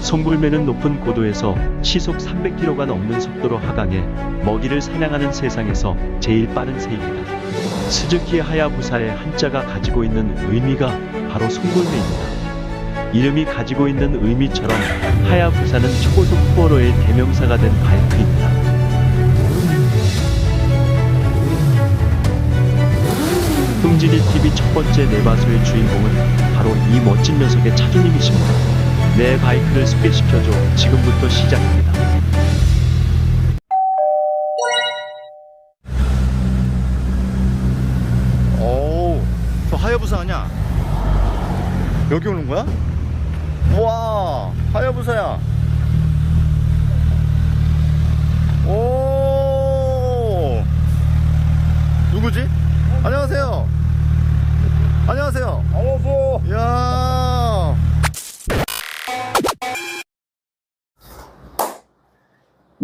송골매는 높은 고도에서 시속 300km가 넘는 속도로 하강해 먹이를 사냥하는 세상에서 제일 빠른 새입니다. 스즈키 하야부사의 한자가 가지고 있는 의미가 바로 송골매입니다. 이름이 가지고 있는 의미처럼 하야부사는 초고속 투어로의 대명사가 된 바이크입니다. 흥진이 TV 첫 번째 내바소의 주인공은 바로 이 멋진 녀석의 차주님이십니다. 내 바이크를 소개시켜줘 지금부터 시작입니다. 오우, 저 하야부사 아니야? 여기 오는 거야? 우와, 하야부사야. 오, 누구지? 안녕하세요. 안녕하세요. 안녕하세요. 이야.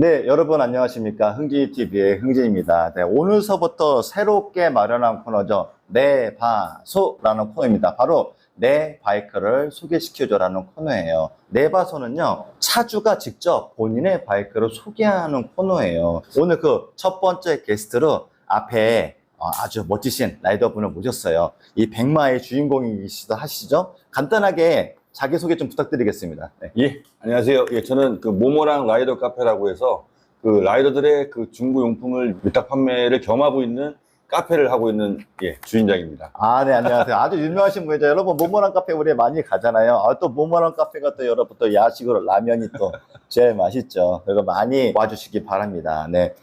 네, 여러분 안녕하십니까. 흥진TV의 흥진입니다. 네, 오늘서부터 새롭게 마련한 코너죠. 내 바소라는 코너입니다. 바로 내 바이크를 소개시켜줘라는 코너예요. 내 바소는요, 차주가 직접 본인의 바이크를 소개하는 코너예요. 오늘 그 첫 번째 게스트로 앞에 어, 아주 멋지신 라이더분을 모셨어요. 이 백마의 주인공이시도 하시죠? 간단하게 자기소개 좀 부탁드리겠습니다. 네. 예, 안녕하세요. 예, 저는 그 모모랑 라이더 카페라고 해서 그 라이더들의 그 중고 용품을 위탁 판매를 겸하고 있는 카페를 하고 있는 예, 주인장입니다. 아, 네, 안녕하세요. 아주 유명하신 분이죠. 여러분, 모모랑 카페 우리 많이 가잖아요. 아, 또 모모랑 카페가 또 여러분 또 야식으로 라면이 또 제일 맛있죠. 그래서 많이 와주시기 바랍니다. 네.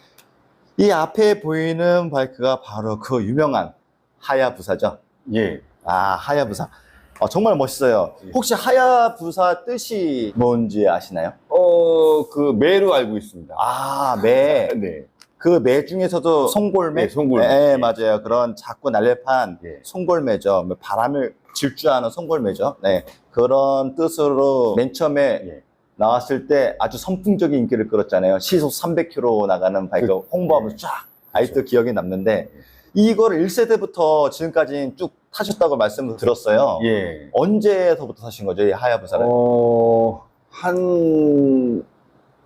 이 앞에 보이는 바이크가 바로 그 유명한 하야부사죠. 예. 아, 하야부사. 어, 정말 멋있어요. 예. 혹시 하야부사 뜻이 뭔지 아시나요? 어, 그 매로 알고 있습니다. 아, 매. 네. 그 매 중에서도 송골매? 네, 송골매. 네, 예. 맞아요. 그런 작고 날렵한 예. 송골매죠. 뭐 바람을 질주하는 송골매죠. 네. 그런 뜻으로 맨 처음에 예. 나왔을 때 아주 선풍적인 인기를 끌었잖아요. 시속 300km 나가는 바이크 그- 홍보하면서 예. 쫙 아직도 기억에 남는데 이거를 1세대부터 지금까지 쭉 타셨다고 말씀을 들었어요. 예. 언제서부터 타신 거죠? 이 하야부사를? 어, 한,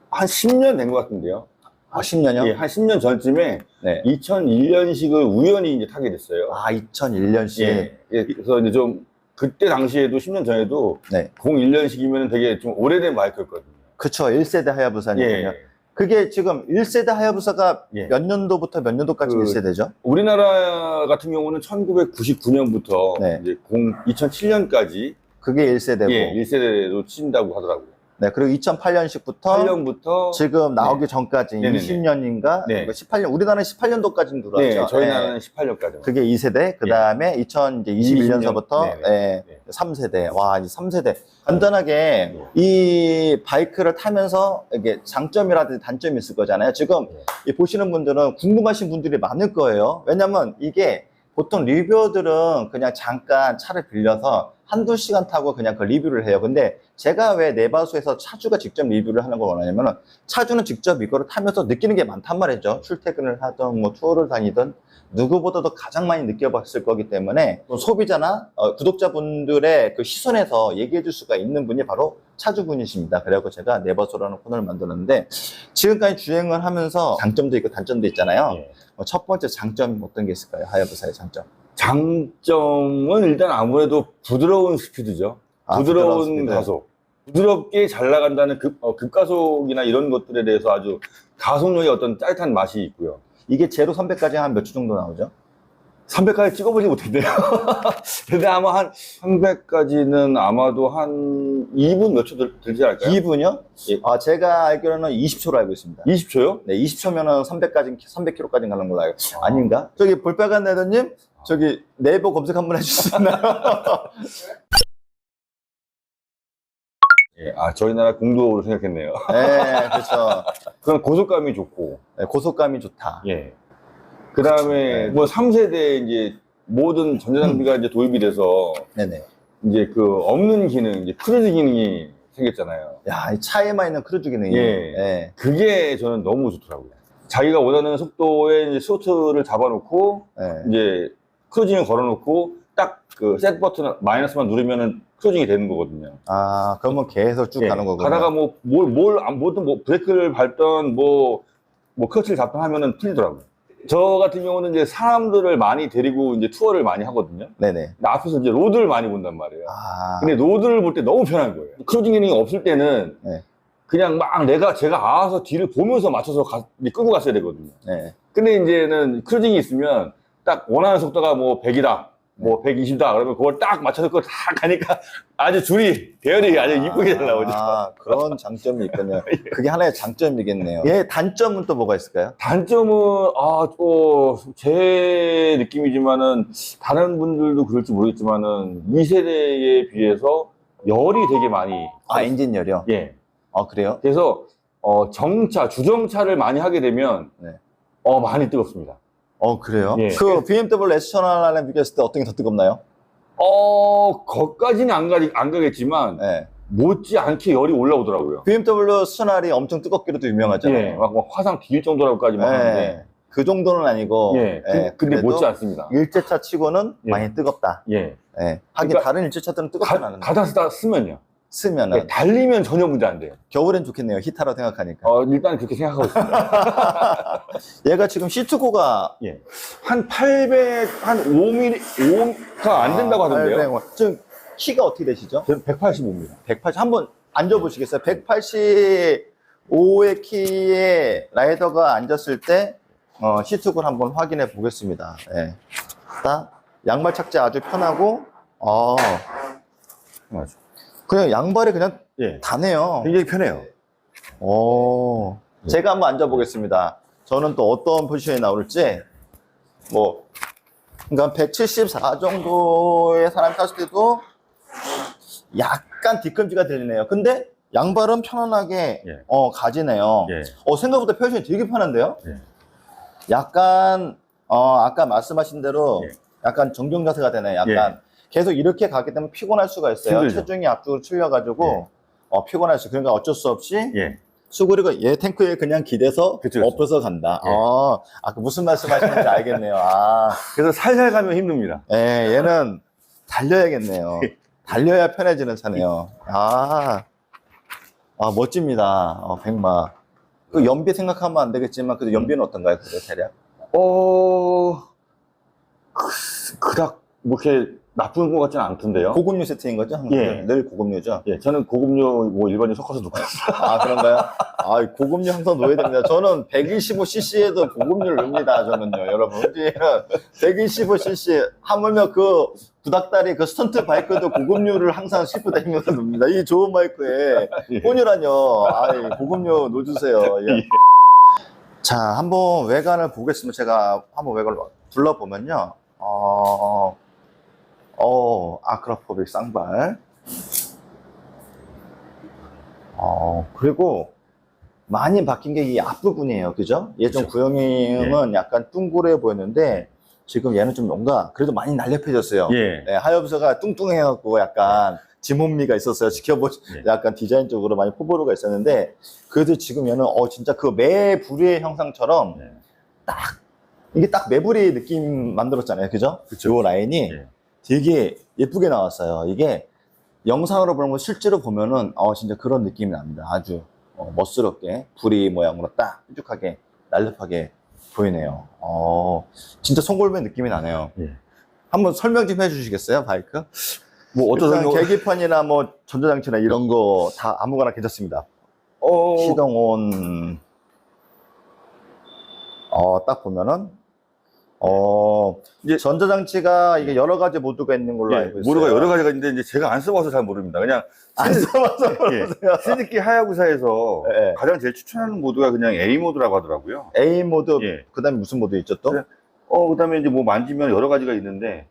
한 10년 된 것 같은데요. 아, 10년이요? 예, 한 10년 전쯤에 네. 2001년식을 우연히 이제 타게 됐어요. 아, 2001년씩. 예. 예, 그래서 이제 좀 그때 당시에도 10년 전에도 네. 01년식이면 되게 좀 오래된 바이크였거든요. 그쵸. 1세대 하야부사니까요. 예. 그게 지금 1세대 하야부사가 예. 몇 년도부터 몇 년도까지 그- 1세대죠? 우리나라 같은 경우는 1999년부터 네. 이제 0, 2007년까지 그게 1세대고. 예, 1세대로 친다고 하더라고요. 네. 그리고 2008년식부터 8년부터 지금 나오기 전까지 네네네. 20년인가? 네. 18년, 우리나라는 18년도까지는 들어왔죠. 네, 저희 예. 나라는 18년까지. 그게 2세대, 그 다음에 2021년서부터 네네. 예, 네. 3세대. 와, 이 3세대. 간단하게 이 바이크를 타면서 이게 장점이라든지 단점이 있을 거잖아요. 지금 네. 이 보시는 분들은 궁금하신 분들이 많을 거예요. 왜냐면 이게 보통 리뷰어들은 그냥 잠깐 차를 빌려서 한두 시간 타고 그냥 그 리뷰를 해요. 근데 제가 왜 내바수에서 차주가 직접 리뷰를 하는 걸 원하냐면은 차주는 직접 이거를 타면서 느끼는 게 많단 말이죠. 출퇴근을 하든 뭐 투어를 다니든 누구보다도 가장 많이 느껴봤을 거기 때문에 또 소비자나 어, 구독자분들의 그 시선에서 얘기해 줄 수가 있는 분이 바로 차주분이십니다. 그래갖고 제가 네버소라는 코너를 만들었는데 지금까지 주행을 하면서 장점도 있고 단점도 있잖아요. 예. 어, 첫 번째 장점 어떤 게 있을까요? 하야부사의 장점. 장점은 일단 아무래도 부드러운 스피드죠. 아, 부드러운. 가속. 부드럽게 잘 나간다는 급, 어, 급가속이나 이런 것들에 대해서 아주 가속력의 어떤 짜릿한 맛이 있고요. 이게 제로 300까지 한 몇 주 정도 나오죠? 300까지 찍어보지 못했네요. 근데 아마 한 300까지는 아마도 한 2분 몇 초 들지 않을까요? 2분이요? 예. 아, 제가 알기로는 20초로 알고 있습니다. 20초요? 네, 20초면은 300까지, 300km까지 가는 걸로 알고. 아닌가? 저기 볼빨간 레더님, 저기 네이버 검색 한번 해줄 수 있나요? 예, 아, 저희 나라 공도를 생각했네요. 네, 그렇죠. 그런 고속감이 좋고, 네, 고속감이 좋다. 예. 그 다음에 네. 뭐 3세대 이제 모든 전자장비가 이제 도입이 돼서 네네. 이제 그 없는 기능, 이제 크루즈 기능이 생겼잖아요. 야, 이 차에만 있는 크루즈 기능이. 예. 예. 그게 저는 너무 좋더라고요. 자기가 원하는 속도에 이제 스로틀을 잡아놓고 예. 이제 크루징을 걸어놓고 딱 그 셋 버튼 마이너스만 누르면은 크루징이 되는 거거든요. 아, 그러면 계속 쭉 예, 가는 거구나. 가다가 뭐, 뭘, 뭘, 안- 뭐든 뭐, 브레이크를 밟던 뭐, 뭐, 클러치를 잡던 하면은 틀리더라고요. 저 같은 경우는 이제 사람들을 많이 데리고 이제 투어를 많이 하거든요. 네네. 근데 앞에서 이제 로드를 많이 본단 말이에요. 아, 근데 로드를 볼 때 너무 편한 거예요. 크루징 기능이 없을 때는 네. 그냥 막 내가 제가 알아서 뒤를 보면서 맞춰서 가, 끌고 갔어야 되거든요. 네. 근데 이제는 크루징이 있으면 딱 원하는 속도가 뭐 100이다, 뭐 120다 그러면 그걸 딱 맞춰서 그걸 다 가니까 아주 줄이 대열이 아 주 이쁘게 잘 나오죠. 아, 그런 장점이 있군요. 그게 하나의 장점이겠네요. 예, 단점은 또 뭐가 있을까요? 단점은 아또제 느낌이지만은 다른 분들도 그럴지 모르겠지만은 이 세대에 비해서 열이 되게 많이 아, 엔진 열이요? 예 아, 그래요? 그래서 어 정차 주정차를 많이 하게 되면 네. 어 많이 뜨겁습니다. 어, 그래요? 예. 그 BMW S1000R랑 비교했을 때 어떤 게 더 뜨겁나요? 어 거기까지는 안 가지 안 가겠지만 네. 못지 않게 열이 올라오더라고요. BMW S1000R이 엄청 뜨겁기로도 유명하잖아요. 예, 막, 막 화상 딜 정도라고까지 막 하는데 네. 그 정도는 아니고. 예, 그- 예, 근데 그래도 못지 않습니다. 일제차 치고는 예. 많이 뜨겁다. 예, 예. 하긴 그러니까 다른 일제차들은 뜨겁진 가, 않은데. 가다 쓰다 쓰면요. 쓰면은 예, 달리면 전혀 문제 안 돼요. 겨울엔 좋겠네요. 히타라 생각하니까. 어, 일단 그렇게 생각하고 있습니다. 얘가 지금 시트고가 예. 한 800, 한 5mm, 5가 안 된다고 하던데요. 800. 지금 키가 어떻게 되시죠? 저는 185입니다. 180 한번 앉아보시겠어요? 185의 키에 라이더가 앉았을 때 어, 시트고를 한번 확인해 보겠습니다. 예. 딱 양말 착지 아주 편하고 어, 맞아. 그냥 양발이 그냥 예. 다네요. 굉장히 편해요. 오, 제가 한번 앉아보겠습니다. 저는 또 어떤 포지션이 나올지, 뭐, 그러니까 174 정도의 사람이 탔을 때도 약간 뒤꿈치가 들리네요. 근데 양발은 편안하게, 예. 어, 가지네요. 예. 어, 생각보다 표현이 되게 편한데요? 예. 약간, 어, 아까 말씀하신 대로 예. 약간 정경 자세가 되네. 약간 계속 이렇게 가게 되면 피곤할 수가 있어요. 힘들죠. 체중이 앞쪽으로 찔려가지고, 예. 어, 피곤할 수. 그러니까 어쩔 수 없이 예. 수그리고 얘 탱크에 그냥 기대서 그쵸, 그쵸. 엎어서 간다. 예. 아, 아, 그 무슨 말씀 하시는지 알겠네요. 아, 그래서 살살 가면 힘듭니다. 예, 얘는 달려야겠네요. 달려야 편해지는 차네요. 아, 아, 멋집니다. 어, 백마. 그 연비 생각하면 안 되겠지만, 그 연비는 어떤가요? 그 대략? 어, 뭐 이렇게 나쁜 것 같지는 않던데요. 고급류 세트인 거죠? 예. 늘 고급류죠? 예, 저는 고급류 뭐 일반류 섞어서 놓고 있어요. 아, 그런가요? 아, 고급류 항상 넣어야 됩니다. 저는 125cc에도 고급류를 넣습니다, 저는요, 여러분. 우리는 125cc, 하물며 그 구닥다리 그 스턴트 바이크도 고급류를 항상 싣고 다니면서 넣습니다. 이 좋은 바이크에 예. 혼유라뇨. 아이, 고급류 넣어주세요. 예. 자, 한번 외관을 보겠습니다. 제가 한번 외관을 둘러보면요. 어, 어, 아크로포빌 쌍발. 어, 그리고 많이 바뀐 게 이 앞부분이에요. 그죠? 예전 그쵸. 구형형은 약간 둥그레 보였는데 지금 얘는 좀 뭔가 그래도 많이 날렵해졌어요. 예. 네, 하엽서가 뚱뚱해갖고 약간 지몬미가 있었어요. 지켜보, 예. 약간 디자인적으로 많이 포부로가 있었는데, 그래도 지금 얘는, 어, 진짜 그 매 부리의 형상처럼, 네. 이게 딱 매부리 느낌 만들었잖아요. 그죠? 그쵸. 요 라인이 예. 되게 예쁘게 나왔어요. 이게 영상으로 보는 거 실제로 보면은, 어, 진짜 그런 느낌이 납니다. 아주, 어, 멋스럽게, 부리 모양으로 딱 뾰족하게, 날렵하게 보이네요. 어, 진짜 송골매 느낌이 나네요. 예. 한번 설명 좀 해주시겠어요, 바이크? 뭐 어떤 생각- 계기판이나 뭐 전자장치나 이런 거 다 아무거나 괜찮습니다. 어, 시동온 어, 딱 보면은 어, 이제- 전자장치가 이게 여러 가지 모드가 있는 걸로 예, 알고 있어요. 모두가 여러 가지가 있는데 이제 제가 안 써봐서 잘 모릅니다. 그냥 안 써봐서 예. 모르세요. 스즈키 하야부사에서 예. 가장 제일 추천하는 모드가 그냥 A 모드라고 하더라고요. A 모드, 예. 그 다음에 무슨 모드 있죠 또? 그래. 어, 그 다음에 이제 뭐 만지면 여러 가지가 있는데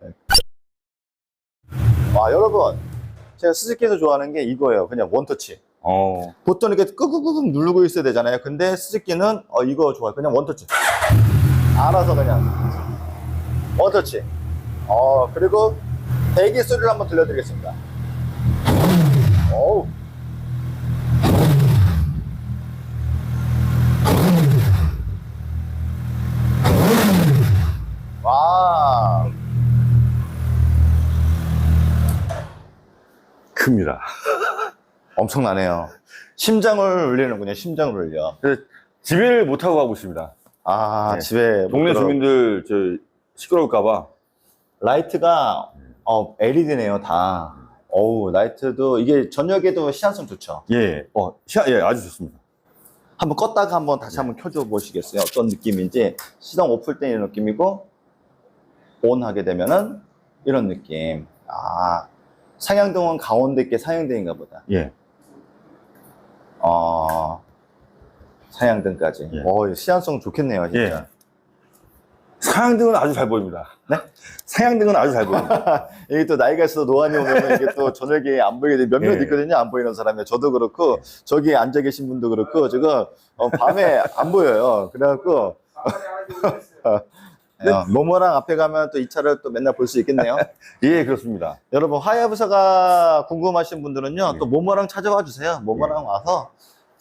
아, 여러분. 제가 스즈키에서 좋아하는 게 이거예요. 그냥 원터치. 어, 보통 이렇게 끄끄끄 누르고 있어야 되잖아요. 근데 스즈키는 어, 이거 좋아요. 그냥 원터치. 알아서 그냥. 원터치. 어, 그리고 배기 소리를 한번 들려드리겠습니다. 어우. 와. 큽니다. 엄청나네요. 심장을 울리는군요. 심장을 울려. 그래서 지배를 못하고 가고 있습니다. 아, 네. 집에 못 동네 들어- 주민들 저 시끄러울까봐. 라이트가 어, LED네요, 다. 어우, 라이트도 이게 저녁에도 시한성 좋죠. 예, 어, 시야, 예, 아주 좋습니다. 한번 껐다가 한번 다시 한번 켜줘 보시겠어요? 어떤 느낌인지. 시동 오플 때 이런 느낌이고, 온 하게 되면은 이런 느낌. 아, 상향등은 가운데 게 상향등인가 보다. 예. 어, 상향등까지. 예. 어, 시한성 좋겠네요, 진짜. 예. 상향등은 아주 잘 보입니다. 네? 상향등은 아주 잘 보입니다. 이게 또 나이가 있어서 노안이 오면 이게 또 저녁에 안 보이게 돼. 몇몇 예. 있거든요. 안 보이는 사람이. 저도 그렇고, 저기 앉아 계신 분도 그렇고, 지금 어, 밤에 안 보여요. 그래갖고, 어, 모모랑 앞에 가면 또 이 차를 또 맨날 볼 수 있겠네요. 예, 그렇습니다. 여러분, 하야부사가 궁금하신 분들은요, 예. 또 모모랑 찾아와 주세요. 모모랑 와서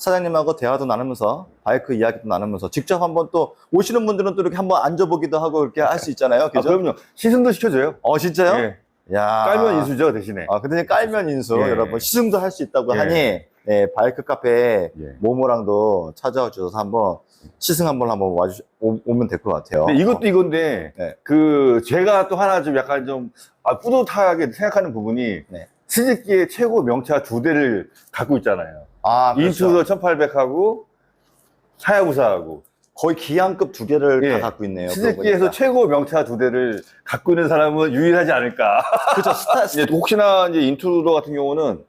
사장님하고 대화도 나누면서, 바이크 이야기도 나누면서, 직접 한번 또 오시는 분들은 또 이렇게 한번 앉아보기도 하고 그렇게 할 수 있잖아요. 아, 그죠? 그럼요. 시승도 시켜줘요. 어, 진짜요? 예. 야. 깔면 인수죠, 대신에. 아, 근데 깔면 인수, 예. 여러분, 시승도 할 수 있다고 예. 하니, 예, 바이크 카페에 예. 모모랑도 찾아와 주셔서 한번 시승 한번 한번 와주, 오, 오면 될 것 같아요. 이것도 이건데, 네. 그, 제가 또 하나 좀 약간 좀, 아, 뿌듯하게 생각하는 부분이, 네. 스즈키의 최고 명차 두 대를 갖고 있잖아요. 아, 그렇죠. 인투더 1800하고, 하야부사하고, 거의 기한급 두 개를 예. 다 갖고 있네요. 스즈키에서 최고 명차 두 대를 갖고 있는 사람은 유일하지 않을까. 그렇죠. 스타, 이제 혹시나 이제 인투더 같은 경우는,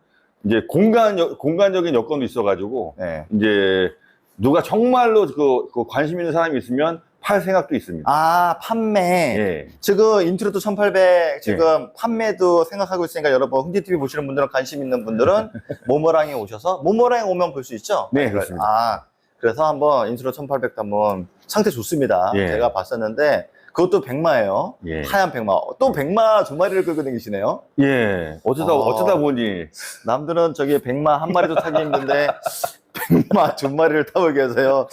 이제 공간, 공간적인 여건도 있어가지고, 네. 이제, 누가 정말로 그, 그 관심 있는 사람이 있으면 팔 생각도 있습니다. 아, 판매. 예. 지금 인트로도 1800 지금 판매도 생각하고 있으니까 여러분 흥지TV 보시는 분들은 관심 있는 분들은 모모랑에 오셔서 모모랑에 오면 볼 수 있죠? 네, 그렇습니다. 아, 그래서 한번 인트로 1800도 한번 상태 좋습니다. 예. 제가 봤었는데 그것도 백마예요. 예. 하얀 백마. 또 백마 두 마리를 끌고 다니시네요. 예. 어쩌다, 아. 어쩌다 보니, 남들은 저기 백마 한 마리도 타기 힘든데 백마 두 마리를 타고 계세요.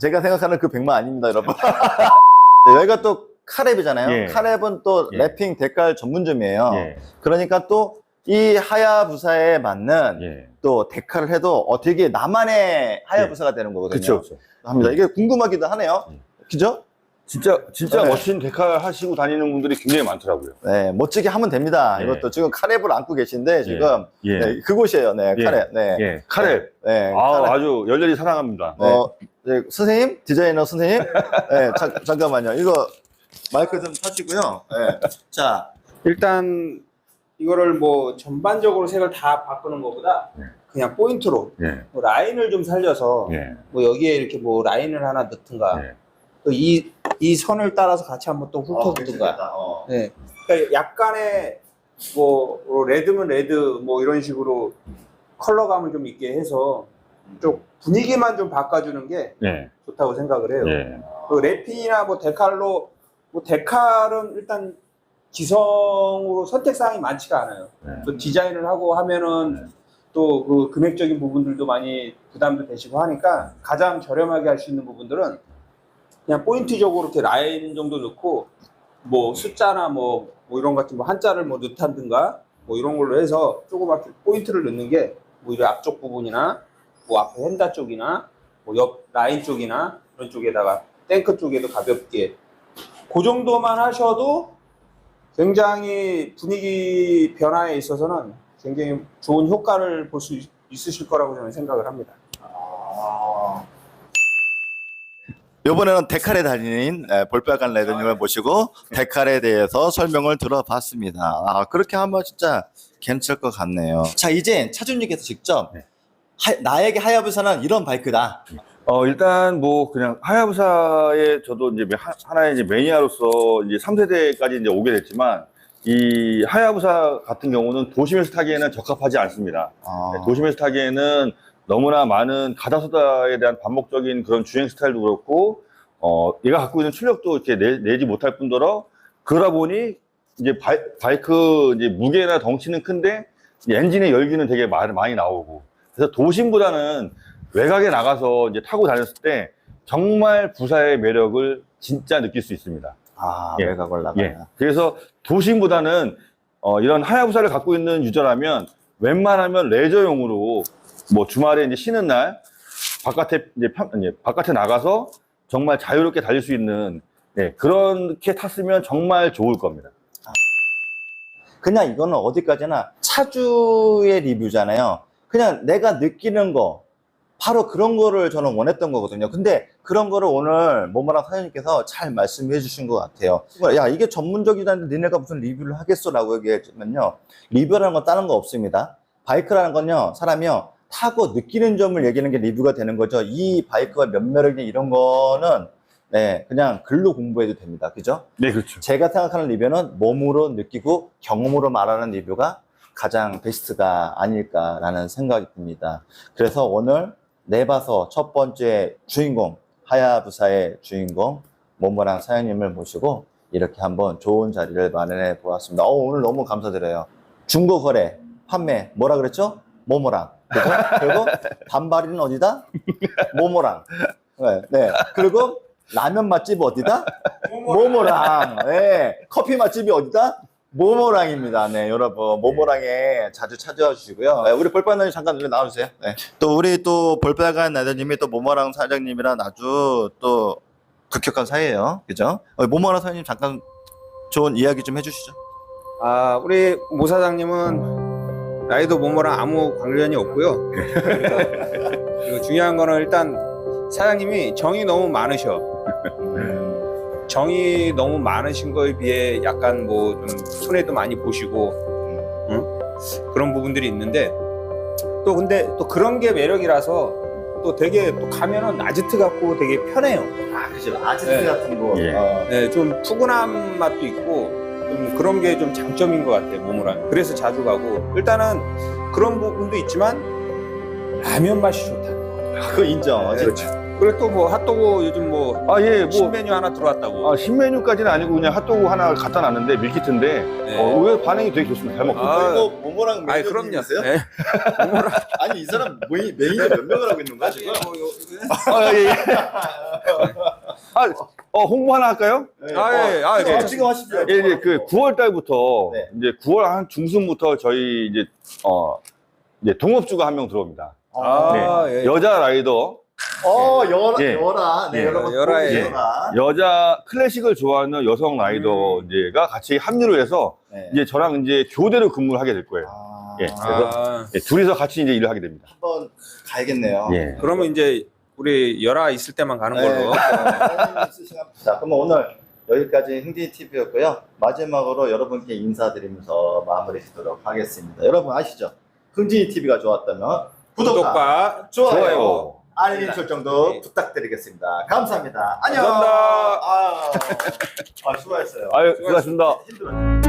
제가 생각하는 그 백마 아닙니다, 여러분. 네, 여기가 또 카랩이잖아요. 예. 카랩은 또 예. 랩핑 대깔 전문점이에요. 예. 그러니까 또 이 하야부사에 맞는 예. 또 데카를 해도 어떻게 나만의 하야부사가 되는 거거든요. 그쵸, 그쵸. 합니다. 이게 궁금하기도 하네요. 예. 그죠? 진짜, 진짜 네. 멋진 데칼 하시고 다니는 분들이 굉장히 많더라고요. 네, 멋지게 하면 됩니다. 예. 이것도 지금 카랩을 안고 계신데 지금 예. 네, 그곳이에요. 네, 예. 카랩. 네. 예. 카레. 네, 아, 카랩. 아주 열렬히 사랑합니다. 네. 어, 네, 선생님, 디자이너 선생님, 네, 잠, 잠깐만요. 이거 마이크 좀 타시고요. 네. 자, 일단 이거를 뭐 전반적으로 색을 다 바꾸는 것보다 네. 그냥 포인트로 예. 뭐 라인을 좀 살려서 예. 뭐 여기에 이렇게 뭐 라인을 하나 넣든가 예. 또이 이 선을 따라서 같이 한번 또 어, 훑어보든가. 어. 네. 그러니까 약간의 뭐, 뭐 레드면 레드 뭐 이런 식으로 컬러감을 좀 있게 해서 좀 분위기만 좀 바꿔주는 게 예. 좋다고 생각을 해요. 예. 그 랩핑이나 뭐 데칼로 뭐 데칼은 일단 기성으로 선택 사항이 많지가 않아요. 네. 또 디자인을 하고 하면은 또그 금액적인 부분들도 많이 부담도 되시고 하니까 가장 저렴하게 할 수 있는 부분들은 그냥 포인트적으로 이렇게 라인 정도 넣고 뭐 숫자나 뭐, 뭐 이런 것 같은 뭐 한자를 뭐 넣다든가 뭐 이런 걸로 해서 조그맣게 포인트를 넣는 게 뭐 이런 앞쪽 부분이나 뭐 앞에 핸다 쪽이나 뭐 옆 라인 쪽이나 그런 쪽에다가 탱크 쪽에도 가볍게 그 정도만 하셔도 굉장히 분위기 변화에 있어서는 굉장히 좋은 효과를 볼 수 있으실 거라고 저는 생각을 합니다. 이번에는 데칼에 다니는 에, 볼빨간 레드님을 모시고 데칼에 대해서 설명을 들어봤습니다. 아, 그렇게 하면 진짜 괜찮을 것 같네요. 자, 이제 차준님께서 직접 네. 하- 나에게 하야부사는 이런 바이크다. 어, 일단 뭐 그냥 하야부사의 저도 이제 하- 하나의 이제 매니아로서 이제 3세대까지 이제 오게 됐지만 이 하야부사 같은 경우는 도심에서 타기에는 적합하지 않습니다. 아, 네, 도심에서 타기에는 너무나 많은 가다서다에 대한 반복적인 그런 주행 스타일도 그렇고, 어, 얘가 갖고 있는 출력도 이렇게 내, 지 못할 뿐더러, 그러다 보니, 이제 바이, 바이크 이제 무게나 덩치는 큰데, 엔진의 열기는 되게 마- 많이 나오고, 그래서 도심보다는 외곽에 나가서 이제 타고 다녔을 때, 정말 부사의 매력을 진짜 느낄 수 있습니다. 아, 예. 외곽을 나가야. 예. 그래서 도심보다는 어, 이런 하야부사를 갖고 있는 유저라면 웬만하면 레저용으로 뭐 주말에 이제 쉬는 날 바깥에 이제 편- 이제 바깥에 나가서 정말 자유롭게 달릴 수 있는 네, 그렇게 탔으면 정말 좋을 겁니다. 그냥 이거는 어디까지나 차주의 리뷰잖아요. 그냥 내가 느끼는 거, 바로 그런 거를 저는 원했던 거거든요. 근데 그런 거를 오늘 모모랑 사장님께서 잘 말씀해 주신 것 같아요. 야, 이게 전문적이다는데 니네가 무슨 리뷰를 하겠어? 라고 얘기했지만요. 리뷰라는 건 다른 거 없습니다. 바이크라는 건요, 사람이요, 타고 느끼는 점을 얘기하는 게 리뷰가 되는 거죠. 이 바이크가 몇 매력이 이런 거는, 네, 그냥 글로 공부해도 됩니다. 그죠? 네, 그렇죠. 제가 생각하는 리뷰는 몸으로 느끼고 경험으로 말하는 리뷰가 가장 베스트가 아닐까라는 생각이 듭니다. 그래서 오늘 내봐서 첫 번째 주인공, 하야부사의 주인공, 모모랑 사장님을 모시고 이렇게 한번 좋은 자리를 마련해 보았습니다. 어, 오늘 너무 감사드려요. 중고 거래, 판매, 뭐라 그랬죠? 모모랑. 그리고 단발이는 어디다? 모모랑. 네, 네. 그리고 라면 맛집 어디다? 모모랑. 네. 커피 맛집이 어디다? 모모랑입니다. 네, 여러분. 모모랑에 자주 찾아와 주시고요. 네, 우리 볼빨나님 잠깐 여기 나와주세요. 네. 또 우리 또 볼빨간 나들님이 또 모모랑 사장님이랑 아주 또 급격한 사이예요. 그죠? 어, 모모랑 사장님 잠깐 좋은 이야기 좀 해주시죠. 아, 우리 모 사장님은 라이더 모모랑 아무 관련이 없고요. 그리고 중요한 거는 일단 사장님이 정이 너무 많으셔. 정이 너무 많으신 거에 비해 약간 뭐 좀 손해도 많이 보시고 응? 그런 부분들이 있는데 또 근데 또 그런 게 매력이라서 또 되게 또 가면은 아지트 같고 되게 편해요. 아, 그죠. 아지트 네. 같은 거. 예. 어, 네, 좀 푸근한 맛도 있고 좀 그런 게 좀 장점인 것 같아요 모모랑. 그래서 자주 가고 일단은 그런 부분도 있지만 라면 맛이 좋다. 그거 인정. 네, 그리고 또 뭐 핫도그 요즘 뭐 아, 예, 뭐, 신메뉴 하나 들어왔다고. 아, 신메뉴까지는 아니고 그냥 핫도그 하나 갖다 놨는데 밀키트인데, 네. 어, 의외로 반응이 되게 좋습니다. 잘 먹고. 아, 이거 모모랑 아니 매니저 그럼요. 네. 모모랑. 아니 이 사람 메이, 매니저 몇 명을 하고 있는 거야 지금? 아, 예, 예. 아, 어, 홍보 하나 할까요? 네. 아, 예, 아, 지금, 예. 지금 하십시오. 예, 이제 그 9월 달부터 네. 이제 9월 한 중순부터 저희 이제 어 이제 동업주가 한 명 들어옵니다. 아, 네. 예. 여자 라이더, 어 열아 예. 열아 네 예. 여러분 열아에. 보기 열아. 여자 클래식을 좋아하는 여성 라이더가 같이 합류를 해서 네. 이제 저랑 이제 교대로 근무를 하게 될 거예요. 아, 예. 아, 예, 둘이서 같이 이제 일을 하게 됩니다. 한번 가야겠네요. 예. 그러면 이제 우리 열아 있을 때만 가는 네, 걸로. 그렇죠. 네, 자, 그럼 오늘 여기까지 행진이 TV였고요. 마지막으로 여러분께 인사드리면서 마무리하도록 하겠습니다. 여러분 아시죠? 흥진이 TV가 좋았다면 구독과, 좋아요, 좋아요. 알림 네. 설정도 네. 부탁드리겠습니다. 감사합니다. 안녕. 감사합니다. 아, 아, 수고했어요. 아유, 수고하셨습니다. 힘들어요.